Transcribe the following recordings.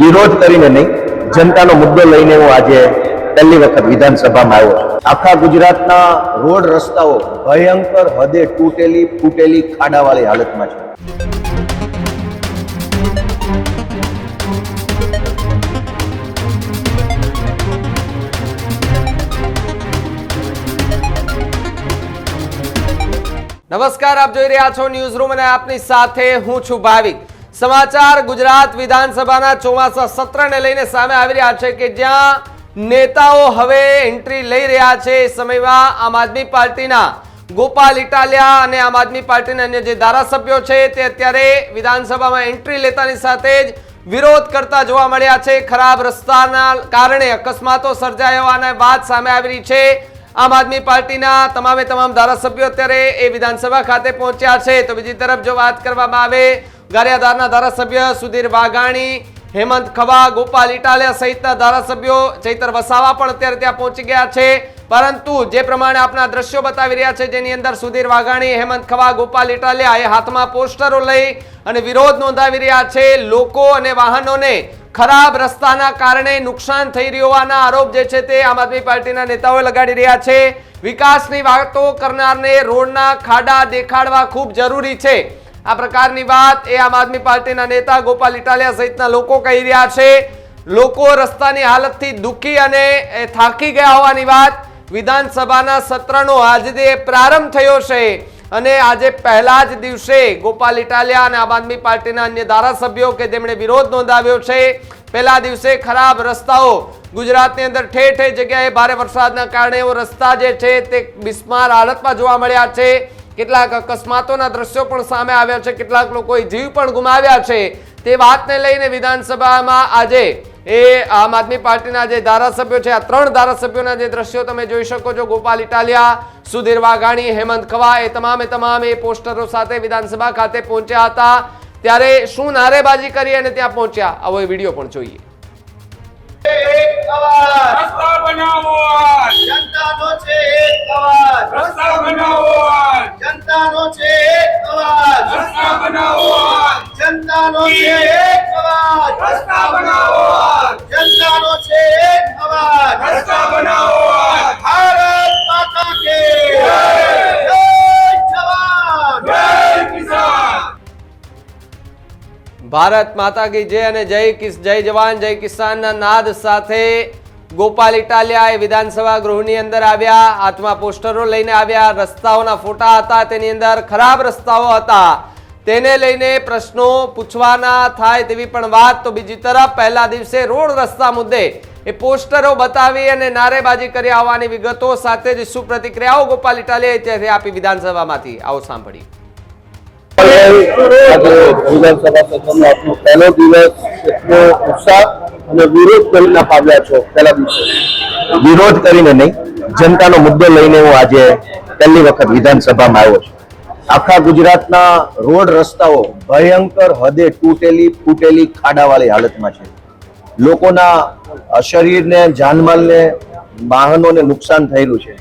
વિરોધ કરીને નહીં, જનતાનો મુદ્દો લઈને હું આજે પહેલી વખત વિધાનસભામાં આવ્યો આખા ગુજરાતના રોડ રસ્તાઓ ભયંકર હદે તૂટેલી, ફૂટેલી ખાડાવાળી હાલતમાં છે. નમસ્કાર, આપ જોઈ રહ્યા છો ન્યૂઝ રૂમ અને આપની સાથે હું છું ભાવિક. સમાચાર ગુજરાત વિધાનસભાના ચોમાસા સત્રને લઈને સામે આવી રહ્યા છે કે જ્યાં નેતાઓ હવે એન્ટ્રી લઈ રહ્યા છે. એ સમયમાં આમ આદમી પાર્ટીના ગોપાલ ઇટાલિયા અને આમ આદમી પાર્ટીના અન્ય જે ધારાસભ્યો છે તે અત્યારે વિધાનસભામાં એન્ટ્રી લેતાની સાથે જ વિરોધ કરતા જોવા મળ્યા છે. ખરાબ રસ્તાના કારણે અકસ્માતો સર્જાયા વાત સામે આવી રહી છે. આમ આદમી પાર્ટીના તમામે તમામ ધારાસભ્યો અત્યારે એ વિધાનસભા ખાતે પહોંચ્યા છે. તો બીજી તરફ જો વાત કરવામાં આવે ગારિયાધારના ધારાસભ્ય સુધીર વાઘાણી, હેમંત ખવા, ગોપાલ ઇટાલિયા સહિતના ધારાસભ્યો ચૈતર વસાવા પણ અત્યારે ત્યાં પહોંચી ગયા છે. પરંતુ જે પ્રમાણે આપના દ્રશ્યો બતાવી રહ્યા છે, જેની અંદર સુધીર વાઘાણી, હેમંત ખવા, ગોપાલ ઇટાલિયા એ હાથમાં પોસ્ટરો લઈ અને વિરોધ નોંધાવી રહ્યા છે. લોકો અને વાહનોને ખરાબ રસ્તાના કારણે નુકસાન થઈ રહ્યું હોવાના આરોપ જે છે તે આમ આદમી પાર્ટીના નેતાઓ લગાડી રહ્યા છે. વિકાસની વાતો કરનારને રોડના ખાડા દેખાડવા ખૂબ જરૂરી છે. આ પ્રકારની વાત એ આમ આદમી પાર્ટીના નેતા ગોપાલ ઇટાલિયા સહિતના લોકો કહી રહ્યા છે. લોકો રસ્તાની હાલતથી દુઃખી અને થાકી ગયા હોવાની વાત. વિધાનસભાના સત્રનો આજે પ્રારંભ થયો છે અને આજે પહેલા જ દિવસે ગોપાલ ઇટાલિયા અને આમ આદમી પાર્ટીના અન્ય ધારાસભ્યો કે જેમણે વિરોધ નોંધાવ્યો છે, પહેલા દિવસે ખરાબ રસ્તાઓ ગુજરાતની અંદર ઠેર ઠેર જગ્યાએ ભારે વરસાદના કારણે રસ્તા જે છે તે બિસ્માર હાલતમાં જોવા મળ્યા છે. કેટલાક અકસ્માતોના દ્રશ્યો પણ સામે આવ્યા છે. કેટલાક લોકોએ જીવ પણ ગુમાવ્યા છે. તે વાતને લઈને વિધાનસભામાં આજે એ આમ આદમી પાર્ટીના જે ધારાસભ્યો છે આ ત્રણ ધારાસભ્યોના જે દ્રશ્યો તમે જોઈ શકો છો. ગોપાલ ઇટાલિયા સુધીર વાઘાણી હેમંત ખવા એ તમામે તમામ એ પોસ્ટરો સાથે વિધાનસભા ખાતે પહોંચ્યા હતા. ત્યારે શું નારેબાજી કરી અને ત્યાં પહોંચ્યા? આવો એ વીડિયો પણ જોઈએ. રસ્તા બનાવો જનતાનો છે એક અવાજ. રસ્તા બનાવો. જનતાનો છે એક અવાજ રસ્તા બનાવો જનતાનો છે એક અવાજ રસ્તા બનાવો જનતાનો છે એક અવાજ રસ્તા બનાવો ભારત માતા કે જય! જય જવાન. જય કિસાન. ભારત માતા કી જય અને જય કિસ જય જવાન જય કિસાનના નાદ સાથે ગોપાલ ઇટાલિયા એ વિધાનસભા ગૃહની અંદર આવ્યા, હાથમાં પોસ્ટરો લઈને આવ્યા, રસ્તાઓના ફોટા હતા, તેની અંદર ખરાબ રસ્તાઓ હતા. તેને લઈને પ્રશ્નો પૂછવાના થાય તેવી પણ વાત. તો બીજી તરફ, પહેલા દિવસે રોડ રસ્તા મુદ્દે એ પોસ્ટરો બતાવી અને નારેબાજી કરી આવવાની વિગતો સાથે જ શું પ્રતિક્રિયાઓ ગોપાલ ઇટાલિયાએ ત્યારે આપી વિધાનસભામાંથી. આવો સાંભળી વિધાનસભા સત્રનો આપણો પહેલો દિવસ. એટલો ઉત્સાહ અને વિરોધ કરીને આપ છો પહેલા દિવસે? વિરોધ કરીને નહીં. જનતાનો મુદ્દો લઈને હું આજે પહેલી વખત વિધાનસભામાં આવ્યો છું. આખા ગુજરાતના રોડ રસ્તાઓ ભયંકર હદે તૂટેલી ફૂટેલી ખાડાવાળી હાલતમાં છે. લોકોના શરીરને જાનમાલને વાહનોને નુકસાન થયેલું છે.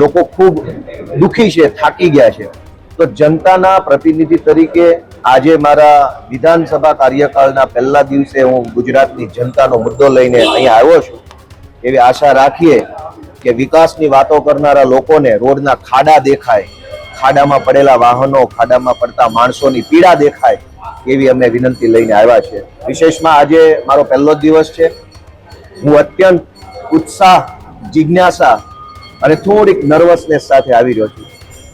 લોકો ખૂબ દુઃખી છે થાકી ગયા છે. તો જનતાના પ્રતિનિધિ તરીકે આજે મારા વિધાનસભા કાર્યકાળના પહેલા દિવસે હું ગુજરાતની જનતાનો મુદ્દો લઈને અહીંયા આવ્યો છું. એવી આશા રાખીએ કે વિકાસની વાતો કરનારા લોકોને રોડના ખાડા દેખાય, ખાડામાં પડેલા વાહનો, ખાડામાં પડતા માણસોની પીડા દેખાય એવી અમે વિનંતી લઈને આવ્યા છે વિશેષમાં આજે મારો પહેલો દિવસ છે. હું અત્યંત ઉત્સાહ, જિજ્ઞાસા અને થોડીક નર્વસનેસ સાથે આવી રહ્યો છું.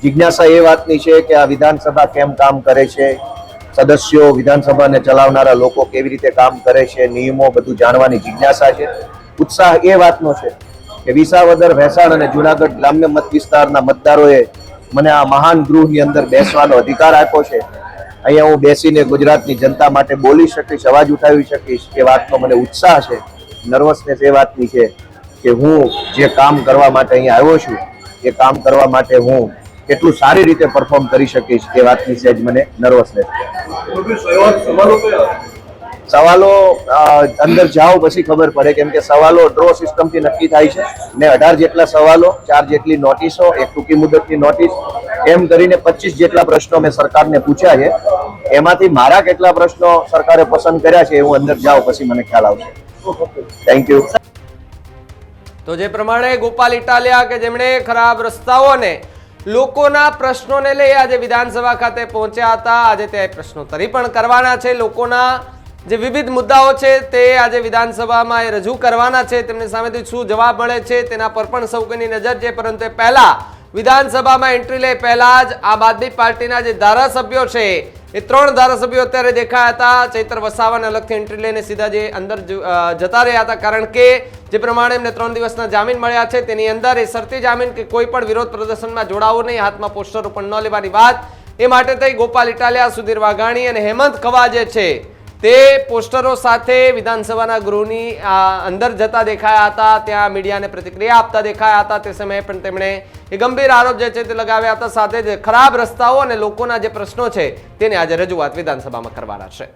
જિજ્ઞાસા એ વાતની છે કે આ વિધાનસભા કેમ કામ કરે છે? સદસ્યો વિધાનસભાને ચલાવનારા લોકો કેવી રીતે કામ કરે છે, નિયમો બધું જાણવાની જિજ્ઞાસા છે. ઉત્સાહ એ વાતનો છે કે વિસાવદર, ભેસાણ અને જુનાગઢ ગ્રામ્ય મત વિસ્તારના મતદારોએ મને આ મહાન ગૃહની અંદર બેસવાનો અધિકાર આપ્યો છે. અહીંયા હું બેસીને ગુજરાતની જનતા માટે બોલી શકીશ, અવાજ ઉઠાવી શકીશ. એ વાતનો મને ઉત્સાહ છે નર્વસનેસ એ વાતની છે કે હું જે કામ કરવા માટે અહીંયા આવ્યો છું, એ કામ કરવા માટે હું કેટલું સારી રીતે પરફોર્મ કરી શકીશ એ વાતની સહેજ મને નર્વસનેસ સવાલો અંદર જાઓ પછી ખબર પડે કેમ કે સવાલો ડ્રો સિસ્ટમથી નક્કી થાય છે. ને અઢાર જેટલા સવાલો, ચાર જેટલી નોટિસો એક ટૂંકી મુદતની નોટિસ એમ કરીને પચીસ જેટલા પ્રશ્નો મેં સરકારને પૂછ્યા છે. એમાંથી મારા કેટલા પ્રશ્નો સરકારે પસંદ કર્યા છે એ હું અંદર જાઉં પછી મને ખ્યાલ આવશે. થેન્ક યુ તો જે પ્રમાણે ગોપાલ ઇટાલિયા કે જેમણે ખરાબ રસ્તાઓ અને લોકોના પ્રશ્નોને લઈ આજે વિધાનસભા ખાતે પહોંચ્યા હતા. આજે તે પ્રશ્નોત્તરી પણ કરવાના છે. લોકોના જે વિવિધ મુદ્દાઓ છે તે આજે વિધાનસભામાં એ રજૂ કરવાના છે. તેમની સામેથી શું જવાબ મળે છે તેના પર પણ સૌ કોઈની નજર છે. પરંતુ એ પહેલા વિધાનસભામાં એન્ટ્રી લે પહેલા જ આમ આદમી પાર્ટીના જે ધારાસભ્યો છે એ ત્રણ ધારાસભ્યો અત્યારે દેખાયા હતા. ચૈત્ર વસાવાને અલગથી એન્ટ્રી લઈને સીધા જે અંદર જતા રહ્યા હતા. કારણ કે જે પ્રમાણે એમને ત્રણ દિવસના જામીન મળ્યા છે, તેની અંદર એ શરતી જામીન કે કોઈ પણ વિરોધ પ્રદર્શનમાં જોડાવું નહીં, હાથમાં પોસ્ટરો પણ ન લેવાની વાત. એ માટે થઈ ગોપાલ ઇટાલિયા, સુધીર વાઘાણી અને હેમંત ખવા જે છે. તે પોસ્ટરો સાથે વિધાનસભાના ગૃહની અંદર જતા દેખાયા હતા, ત્યાં મીડિયાને પ્રતિક્રિયા આપતા દેખાયા હતા, તે સમયે પણ તેમણે એ ગંભીર આરોપ જે છે તે લગાવ્યા હતા, સાથે જ ખરાબ રસ્તાઓ અને લોકોના જે પ્રશ્નો છે, તેની આજે રજૂઆત વિધાનસભામાં કરવાના છે.